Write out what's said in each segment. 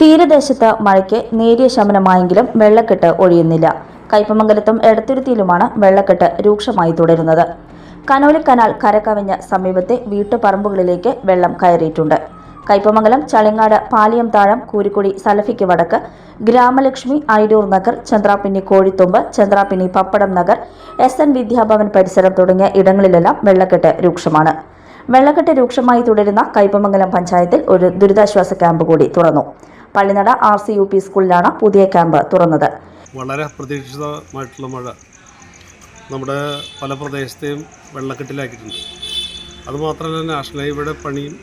തീരദേശത്ത് മഴയ്ക്ക് നേരിയ ശമനമായെങ്കിലും വെള്ളക്കെട്ട് ഒഴിയുന്നില്ല. കയ്പമംഗലത്തും എടത്തുരുത്തിയിലുമാണ് വെള്ളക്കെട്ട് രൂക്ഷമായി തുടരുന്നത്. കനോലി കനാൽ കരകവിഞ്ഞ് സമീപത്തെ വീട്ടുപറമ്പുകളിലേക്ക് വെള്ളം കയറിയിട്ടുണ്ട്. കയ്പമംഗലം ചളിങ്ങാട് പാലിയം താഴം കൂരിക്കുടി സലഫിക്ക് വടക്ക് ഗ്രാമലക്ഷ്മി ഐരൂർ നഗർ ചന്ദ്രാപ്പിന്നി കോഴിത്തുമ്പ് ചന്ദ്രാപ്പിന്നി പപ്പടം നഗർ എസ് എൻ വിദ്യാഭവൻ പരിസരം തുടങ്ങിയ ഇടങ്ങളിലെല്ലാം വെള്ളക്കെട്ട് രൂക്ഷമാണ്. വെള്ളക്കെട്ട് രൂക്ഷമായി തുടരുന്ന കയ്പമംഗലം പഞ്ചായത്തിൽ ഒരു ദുരിതാശ്വാസ ക്യാമ്പ് കൂടി തുറന്നു. Pallinada R C U P സ്കൂളിലാണ് പുതിയ ക്യാമ്പ് തുറന്നത്. വളരെ അപ്രതീക്ഷിതമായിട്ടുള്ള മഴ നമ്മുടെ പല പ്രദേശത്തെയും വെള്ളക്കെട്ടിലാക്കിയിട്ടുണ്ട്. അതുമാത്രമല്ല നാഷണൽ ഹൈവേയുടെ പണിയും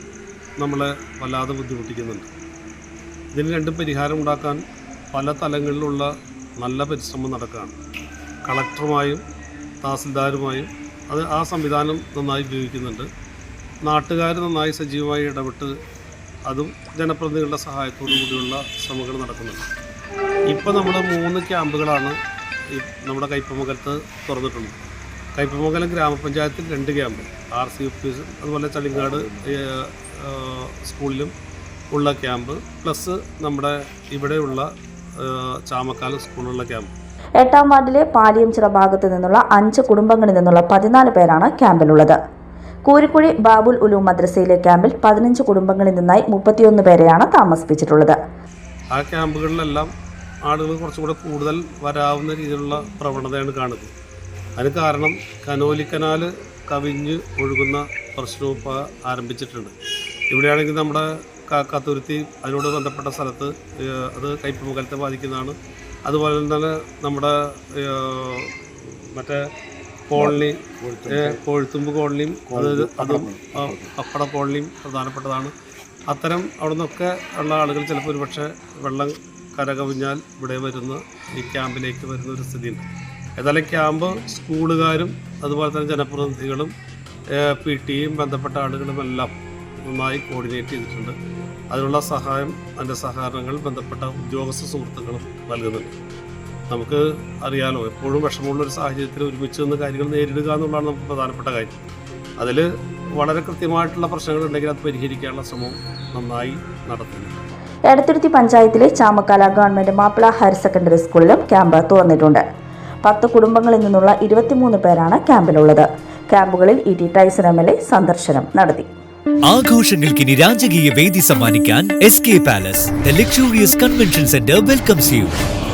നമ്മളെ വല്ലാതെ ബുദ്ധിമുട്ടിക്കുന്നുണ്ട്. ഇതിന് രണ്ട് പരിഹാരം ഉണ്ടാക്കാൻ പല തലങ്ങളിലുള്ള നല്ല പരിശ്രമം നടക്കുകയാണ്. കളക്ടറുമായും തഹസിൽദാരുമായും അത് ആ സംവിധാനം നന്നായി ഉപയോഗിക്കുന്നുണ്ട്. നാട്ടുകാർ നന്നായി സജീവമായി ഇടപെട്ട് അതും ജനപ്രതിനിധികളുടെ സഹായത്തോടു കൂടിയുള്ള ശ്രമങ്ങൾ നടക്കുന്നുണ്ട്. ഇപ്പോൾ നമ്മൾ മൂന്ന് ക്യാമ്പുകളാണ് നമ്മുടെ കൈപ്പമംഗലത്ത് തുറന്നിട്ടുള്ളത്. കയ്പമംഗലം ഗ്രാമപഞ്ചായത്തിൽ രണ്ട് ക്യാമ്പ് ആർ സി ഓഫീസും അതുപോലെ ചളിങ്ങാട് സ്കൂളിലും ഉള്ള ക്യാമ്പ് പ്ലസ് നമ്മുടെ ഇവിടെയുള്ള ചാമക്കാലം സ്കൂളിലുള്ള ക്യാമ്പ്. എട്ടാം വാർഡിലെ പാലിയംചിറ ഭാഗത്തു നിന്നുള്ള അഞ്ച് കുടുംബങ്ങളിൽ നിന്നുള്ള പതിനാല് പേരാണ് ക്യാമ്പിലുള്ളത്. കൂരിക്കുഴി ബാബുൽ ഉലൂം മദ്രസയിലെ ക്യാമ്പിൽ പതിനഞ്ച് കുടുംബങ്ങളിൽ നിന്നായി മുപ്പത്തിയൊന്ന് പേരെയാണ് താമസിപ്പിച്ചിട്ടുള്ളത്. ആ ക്യാമ്പുകളിലെല്ലാം ആളുകൾ കുറച്ചുകൂടെ കൂടുതൽ വരാവുന്ന രീതിയിലുള്ള പ്രവണതയാണ് കാണുന്നത്. അതിന് കാരണം കനോലി കനാൽ കവിഞ്ഞ് ഒഴുകുന്ന പ്രശ്നവും ഇപ്പോൾ ആരംഭിച്ചിട്ടുണ്ട്. ഇവിടെയാണെങ്കിൽ നമ്മുടെ കാക്കാത്തുരുത്തി അതിനോട് ബന്ധപ്പെട്ട സ്ഥലത്ത് അത് കയ്പമുഖലത്തെ ബാധിക്കുന്നതാണ്. അതുപോലെ തന്നെ നമ്മുടെ മറ്റേ കോളനി കോഴിത്തുമ്പ്. കോളനിയും അത് അതും ആ, പപ്പട കോളനിയും പ്രധാനപ്പെട്ടതാണ്. അത്തരം അവിടെ നിന്നൊക്കെ ഉള്ള ആളുകൾ ചിലപ്പോൾ ഒരുപക്ഷെ വെള്ളം കരകവിഞ്ഞാൽ ഇവിടെ വരുന്ന ഈ ക്യാമ്പിലേക്ക് വരുന്ന ഒരു സ്ഥിതിയുണ്ട്. ഏതായാലും ക്യാമ്പ് സ്കൂളുകാരും അതുപോലെ തന്നെ ജനപ്രതിനിധികളും പി ടിയും ബന്ധപ്പെട്ട ആളുകളും എല്ലാം നന്നായി കോർഡിനേറ്റ് ചെയ്തിട്ടുണ്ട്. അതിനുള്ള സഹായം അതിന്റെ സഹകരണങ്ങൾ ബന്ധപ്പെട്ട ഉദ്യോഗസ്ഥ സുഹൃത്തുക്കളും നൽകുന്നുണ്ട്. നമുക്ക് അറിയാലോ എപ്പോഴും വിഷമമുള്ള ഒരു സാഹചര്യത്തിൽ ഒരുമിച്ച് നിന്ന് കാര്യങ്ങൾ നേരിടുക എന്നുള്ളതാണ് നമുക്ക് പ്രധാനപ്പെട്ട കാര്യം. അതിൽ വളരെ കൃത്യമായിട്ടുള്ള പ്രശ്നങ്ങളുണ്ടെങ്കിൽ അത് പരിഹരിക്കാനുള്ള ശ്രമം നന്നായി നടത്തുന്നു. എടത്തുരുത്തി പഞ്ചായത്തിലെ Chamakkala government Mappila higher secondary സ്കൂളിലും ക്യാമ്പ് തുറന്നിട്ടുണ്ട്. പത്ത് കുടുംബങ്ങളിൽ നിന്നുള്ള ഇരുപത്തിമൂന്ന് പേരാണ് ക്യാമ്പിലുള്ളത്. ക്യാമ്പുകളിൽ E T Taison M L A സന്ദർശനം നടത്തി. ആഘോഷങ്ങൾക്കിനി രാജകീയ വേദി സമ്മാനിക്കാൻ S K palace the luxurious convention centre welcomes you